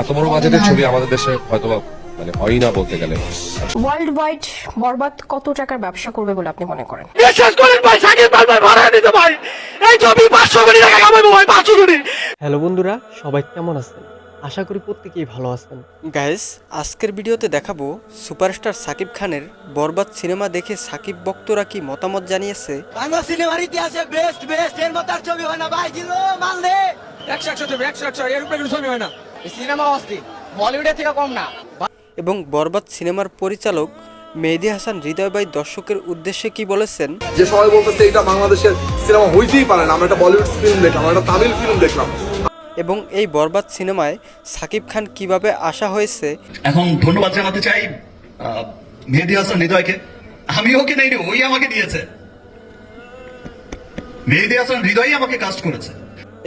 এত বড় বাজেটের ছবি আমাদের দেশে হয়তো মানে হয়ই না বলতে গেলে। ওয়ার্ল্ড ওয়াইড বরবাদ কত টাকার ব্যবসা করবে বলে আপনি মনে করেন? বিশ্বাস করেন ভাই সাকিব ভাই ভাই ভাড়া দিতে ভাই। এই ছবি পাঁচশো কোটি টাকা কামাবো ভাই পাঁচশো কোটি। হ্যালো বন্ধুরা সবাই কেমন আছেন? আশা করি প্রত্যেকেই ভালো আছেন। গাইস আজকের ভিডিওতে দেখাবো সুপারস্টার সাকিব খানের বরবাদ সিনেমা দেখে সাকিব ভক্তরা কি মতামত জানিয়েছে? বাংলা সিনেমার ইতিহাসে বেস্ট বেস্ট এর মতো ছবি হয় না। ভাই জিলো মাল দে। একশো একশো ছবি একশো একশো এর উপরে ছবি হয় না। সিনেমা অস্থির বলিউডের থেকে কম না। এবং বরবাদ সিনেমার পরিচালক মেহেদি হাসান হৃদয় ভাই দর্শকের উদ্দেশ্যে কি বলেছেন? যে সবাই বলতেছে এটা বাংলাদেশের সিনেমা হইতেই পারে না। আমরা একটা বলিউড ফিল্ম দেখলাম আমরা একটা তামিল ফিল্ম দেখলাম। এবং এই বরবাদ সিনেমায় সাকিব খান কীভাবে আসা হয়েছে? এখন ধন্যবাদ জানাতে চাই মেহেদি হাসান হৃদয়কে। আমি ওকে নেই ওই আমাকে দিয়েছে। মেহেদি হাসান হৃদয়ই আমাকে কাস্ট করেছে।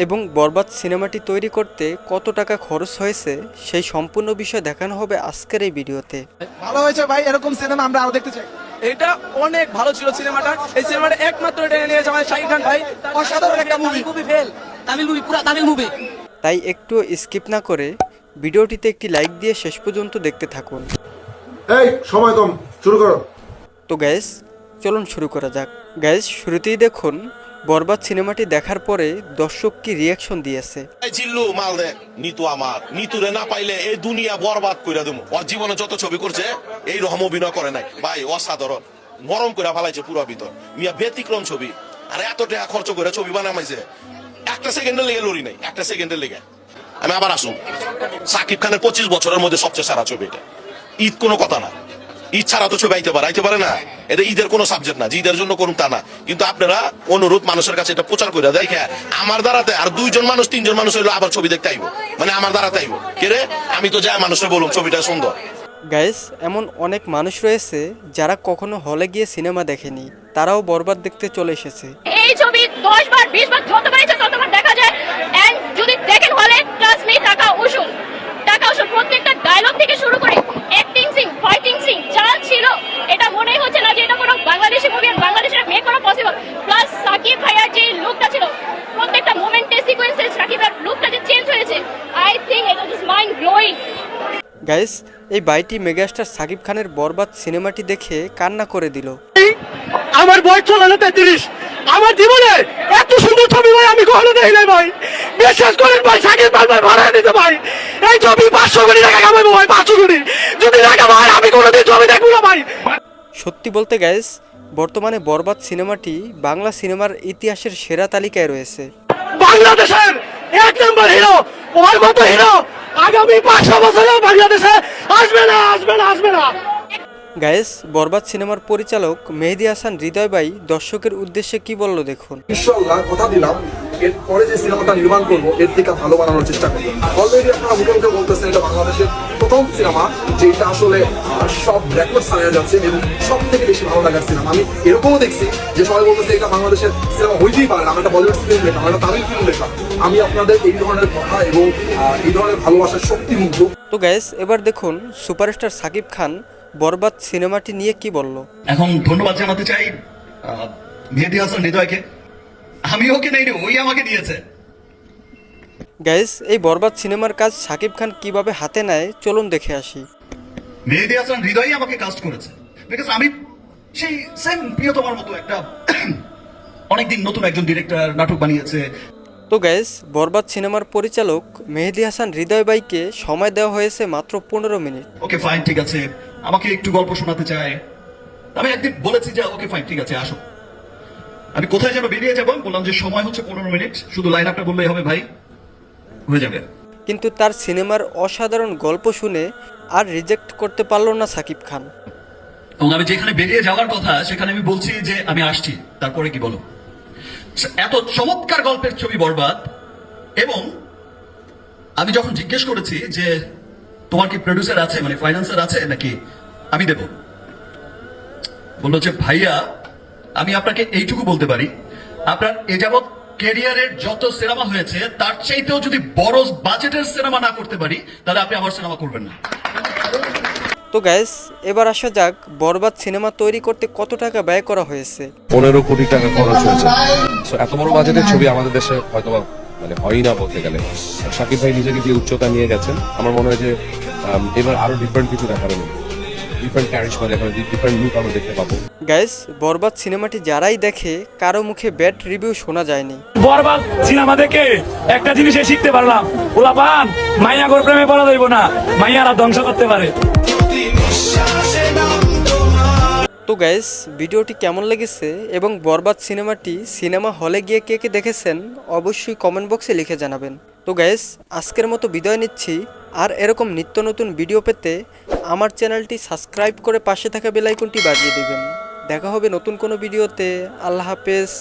এবং বরবাদ সিনেমাটি তৈরি করতে কত টাকা খরচ হয়েছে সেই সম্পূর্ণ বিষয় দেখানো হবে আজকের এই ভিডিওতে। ভালো হয়েছে ভাই এরকম সিনেমা আমরা আরও দেখতে চাই। এটা অনেক ভালো ছিল সিনেমাটা। এই সিনেমাটা একমাত্র টেনে নিয়েছে আমাদের শাহিদ খান ভাই। অসাধারণ একটা movie movie fail Tamil movie পুরা তামিল মুভি তাই একটু স্কিপ না করে ভিডিওটিতে একটি লাইক দিয়ে শেষ পর্যন্ত দেখতে থাকুন। এই সময় কম শুরু করো। তো গ্যাস চলুন শুরু করা যাক। গ্যাস শুরুতেই দেখুন বরবাদ সিনেমাটি দেখার পরে দর্শক কি রিয়াকশন দিয়েছে? চিল্লু মাল দে। নিতু আমার। নিতুরে না পাইলে এই দুনিয়া বরবাদ কইরা দেবো ওর জীবনে যত ছবি করছে, এই রকম অভিনয় করে নাই। ভাই, অসাধারণ। নরম করে ফেলাইছে পুরো ভিতর। মিয়া, ব্যতিক্রম ছবি। আর এত টাকা খরচ করে ছবি বানামাইছে একটা সেকেন্ডের লেগে লড়ি নাই। একটা সেকেন্ডের লেগে। আমি আবার আসুন। সাকিব খানের পঁচিশ বছরের মধ্যে সবচেয়ে সারা ছবি এটা। ঈদ কোনো কথা না। ছাড়া তো ছবি আইতে পারে আইতে পারে না। এটা ঈদের কোনো সাবজেক্ট না যে ঈদের জন্য করুন তা না। কিন্তু আপনারা অনুরোধ মানুষের কাছে এটা প্রচার করে দেখে আমার দ্বারাতে আর দুইজন মানুষ তিনজন মানুষ হইল আবার ছবি দেখতে আইবো। মানে আমার দ্বারাতে আইবো। কে রে? আমি তো যাই মানুষের বলুন ছবিটা সুন্দর। গাইস এমন অনেক মানুষ রয়েছে যারা কখনো হলে গিয়ে সিনেমা দেখেনি। তারাও বরবাদ দেখতে চলে এসেছে। এই ছবি দশ বার বিশ বার যতবার ইচ্ছা ততবার দেখা যায় এন্ড যদি দেখেন হলে ট্রাস্ট মি টাকা উসুল। উসুল প্রত্যেকটা ডায়লগ থেকে শুরু করে অ্যাক্টিং সিং ফাইটিং সিং যা ছিল এটা মনেই হচ্ছে না যে এটা কোনো বাংলাদেশি মুভি আর বাংলাদেশের মেক করা পসিবল প্লাস সাকিব ভাইয়ার যে লুকটা ছিল প্রত্যেকটা মোমেন্টে সিকোয়েন্সে সাকিবের লুকটা যে চেঞ্জ হয়েছে আই থিঙ্ক এটা ইজ মাইন্ড ব্লোয়িং গাইস এই বাইটি মেগাস্টার সাকিব খানের বরবাদ সিনেমাটি দেখে কান্না করে দিল। আমার বয়স চলে না তেত্রিশ। আমার জীবনে এত সুন্দর ছবি ভাই আমি কখনো দেখি নাই ভাই। বিশ্বাস করেন ভাই সাকিব খান ভাই ভাড়া দিতে ভাই। এই জমি পাঁচশো কোটি টাকা কামাবো ভাই পাঁচশো কোটি। যদি টাকা ভাই আমি কোনোদিন জমি দেখব না ভাই। সত্যি বলতে গ্যাস বর্তমানে বরবাদ সিনেমাটি বাংলা সিনেমার ইতিহাসের সেরা তালিকায় রয়েছে। বাংলাদেশের এক নম্বর হিরো ওর মতো হিরো আগামী পাঁচশো বছরে বাংলাদেশে আসবে না আসবে না আসবে না গাইস বরবাদ সিনেমার পরিচালক মেহেদি হাসান হৃদয় ভাই দর্শকের উদ্দেশ্যে কি বলল দেখুন। কথা দিলাম। এর পরে যে সিনেমাটা নির্মাণ করব এর থেকে ভালো বানানোর চেষ্টা করব। অলরেডি আপনারা মুখে মুখে বলতেছেন এটা বাংলাদেশের প্রথম সিনেমা যেটা আসলে সব রেকর্ড যাচ্ছে এবং সব থেকে বেশি ভালো লাগার সিনেমা। আমি এরকমও দেখছি যে সবাই বলতেছে এটা বাংলাদেশের সিনেমা হইতেই পারে না। একটা বলিউড ফিল্ম আমরা একটা তামিল ফিল্ম দেখলাম। আমি আপনাদের এই ধরনের কথা এবং এই ধরনের ভালোবাসার শক্তি মুগ্ধ তো গাইস এবার দেখুন সুপারস্টার সাকিব খান বরবাদ সিনেমাটি নিয়ে কি বলল? এখন ধন্যবাদ জানাতে চাই মেহেদি হাসান হৃদয়কে। আমি ওকে নেই ওই আমাকে দিয়েছে। গাইস এই বরবাদ সিনেমার কাজ সাকিব খান কীভাবে হাতে নেয় চলুন দেখে আসি। মেহেদি হাসান হৃদয়ই আমাকে কাস্ট করেছে। বিকজ আমি সেই সেম প্রিয়তমার মতো একটা অনেকদিন নতুন একজন ডিরেক্টর নাটক বানিয়েছে। তো গাইস বরবাদ সিনেমার পরিচালক মেহেদি হাসান হৃদয় ভাইকে সময় দেওয়া হয়েছে মাত্র পনেরো মিনিট। ওকে ফাইন ঠিক আছে। আমাকে একটু গল্প শোনাতে চায়। আমি একদিন বলেছি যে ওকে ফাইন ঠিক আছে আসো। আমি কোথায় যেন বেরিয়ে যাব? বললাম যে সময় হচ্ছে পনেরো মিনিট। শুধু লাইন আপটা বললেই হবে ভাই। হয়ে যাবে। কিন্তু তার সিনেমার অসাধারণ গল্প শুনে আর রিজেক্ট করতে পারল না সাকিব খান। এবং আমি যেখানে বেরিয়ে যাওয়ার কথা সেখানে আমি বলছি যে আমি আসছি। তারপরে কি বলো? এত চমৎকার গল্পের ছবি বরবাদ। এবং আমি যখন জিজ্ঞেস করেছি যে তোমার কি প্রডিউসার আছে মানে ফাইন্যান্সার আছে নাকি? আমি দেব। বলল যে ভাইয়া আমি আপনাকে এইটুকু বলতে পারি। আপনার এ যাবৎ কেরিয়ারের যত সিনেমা হয়েছে তার চাইতেও যদি বড় বাজেটের সিনেমা না করতে পারি তাহলে আপনি আমার সিনেমা করবেন না। তো গ্যাস এবার আসা যাক বরবাদ সিনেমা তৈরি করতে কত টাকা ব্যয় করা হয়েছে। পনেরো কোটি টাকা খরচ হয়েছে। এত বড় বাজেটের ছবি আমাদের দেশে হয়তো মানে হয় না বলতে গেলে। শাকিব ভাই নিজেকে যে উচ্চতা নিয়ে গেছেন। আমার মনে হয় যে এবার আরও ডিফারেন্ট কিছু দেখাবেন ডিফারেন্ট ক্যারিশমা দেখাবেন ডিফারেন্ট লুক আমরা দেখতে পাবো গ্যাস বরবাদ সিনেমাটি যারাই দেখে কারও মুখে ব্যাড রিভিউ শোনা যায়নি। বরবাদ সিনেমা দেখে একটা জিনিসে শিখতে পারলাম। ওলা পান মাইয়া গোর প্রেমে পড়া যাইব না। মাইয়ারা ধ্বংস করতে পারে। তো গ্যাস ভিডিওটি কেমন লেগেছে এবং বরবাদ সিনেমাটি সিনেমা হলে গিয়ে কে কে দেখেছেন অবশ্যই কমেন্ট বক্সে লিখে জানাবেন। তো গ্যাস আজকের মতো বিদায় নিচ্ছি। আর এরকম নিত্য নতুন ভিডিও পেতে আমার চ্যানেলটি সাবস্ক্রাইব করে পাশে থাকা বেলাইকনটি বাজিয়ে দেবেন। দেখা হবে নতুন কোনো ভিডিওতে আল্লাহ হাফেজ।